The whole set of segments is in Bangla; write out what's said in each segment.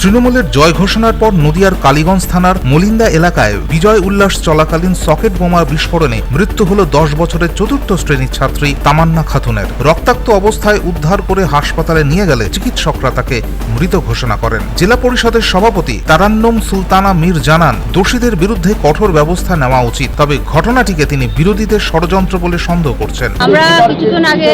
তৃণমূলের জয় ঘোষণার পর নদিয়ার কালীগঞ্জ থানার মলিন্দা এলাকায় বিজয় উল্লাস চলাকালীন সকেট বোমা বিস্ফোরণে মৃত্যু হল দশ বছরের চতুর্থ শ্রেণির ছাত্রী তামান্না খাতুনের। রক্তাক্ত অবস্থায় উদ্ধার করে হাসপাতালে নিয়ে গেলে চিকিৎসকরা তাকে মৃত ঘোষণা করেন। জেলা পরিষদের সভাপতি তারান্নম সুলতানা মীর জানান, দোষীদের বিরুদ্ধে কঠোর ব্যবস্থা নেওয়া উচিত, তবে ঘটনাটিকে তিনি বিরোধীদের ষড়যন্ত্র বলে সন্দেহ করছেন। আমরা আগে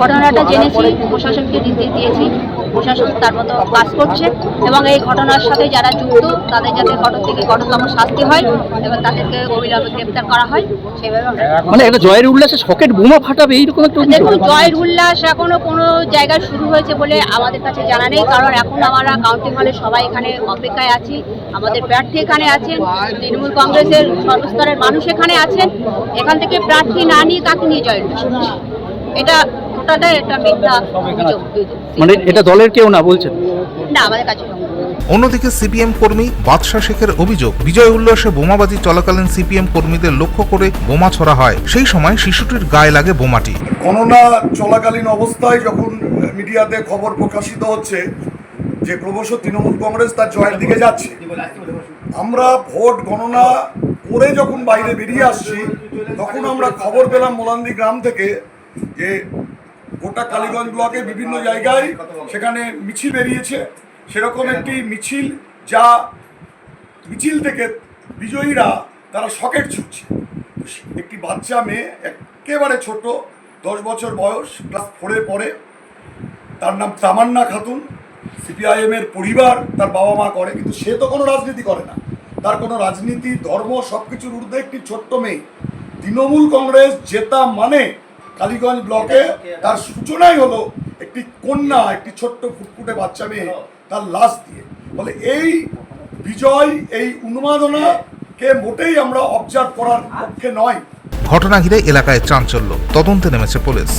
ঘটনাটা জেনেছি, প্রশাসনকে দিয়েছি। প্রশাসন তার মতো কাজ করছে এবং এই ঘটনার সাথে যারা যুক্ত তাদের যাতে কঠোর থেকে কঠোরতম শাস্তি হয় এবং তাদেরকে অবিলম্বে গ্রেপ্তার করা হয় আমরা মানে একটা জয়ের উল্লাসে সকেট বোমা ফাটাবে এইরকম একটা দেখুন জয়ের উল্লাস এখনও কোনো জায়গায় শুরু হয়েছে বলে আমাদের কাছে জানা নেই কারণ এখন আমরা কাউন্টিং হলে সবাই এখানে অপেক্ষায় আছি আমাদের প্রার্থী এখানে আছেন তৃণমূল কংগ্রেসের সর্বস্তরের মানুষ এখানে আছেন এখান থেকে প্রার্থী না নিয়ে কাকে নিয়ে জয়ের উল্লাস? এটা টোটালটাই একটা মিথ্যা অভিযোগ মানে এটা দলের কেউ না বলছেন? না আমাদের কাছে অন্যদিকে সিপিএম কর্মী বাদশা শেখের অভিযোগ বিজয় উল্লাসে বোমাবাজি চলাকালীন সিপিএম কর্মীদের লক্ষ্য করে বোমা ছোড়া হয়। সেই সময় শিশুটির গায়ে লাগে বোমাটি। গণনা চলাকালীন অবস্থায় যখন মিডিয়াতে খবর প্রকাশিত হচ্ছে যে ক্রমশ তৃণমূল কংগ্রেস তার জয়ের দিকে যাচ্ছে আমরা ভোট গণনা করে যখন বাইরে বেরিয়ে আসছি তখন আমরা খবর পেলাম মোলান্দি গ্রাম থেকে যে গোটা কালীগঞ্জ ব্লকে বিভিন্ন জায়গায় সেখানে মিছিল বেরিয়েছে। সেরকম একটি মিছিল যা মিছিল থেকে বিজয়ীরা তারা সকেট ছুটছে। একটি বাচ্চা মেয়ে একেবারে ছোট দশ বছর বয়স ক্লাস ফোরে পড়ে তার নাম তামান্না খাতুন। সিপিআইএম এর পরিবার তার বাবা মা করে কিন্তু সে তো কোনো রাজনীতি করে না। তার কোনো রাজনীতি ধর্ম সব কিছুর ঊর্ধ্বে একটি ছোট্ট মেয়ে। তৃণমূল কংগ্রেস জেতা মানে কালীগঞ্জ ব্লকে তার সূচনাই হলো একটি কন্যা, একটি ছোট্ট ফুটফুটে বাচ্চা মেয়ে তার লাশ দিয়ে। ফলে এই বিজয়, এই উন্মাদনাকে মোটেই আমরা অবজার্ভ করার পক্ষে নয়। ঘটনা ঘিরে এলাকায় চাঞ্চল্য। তদন্তে নেমেছে পুলিশ।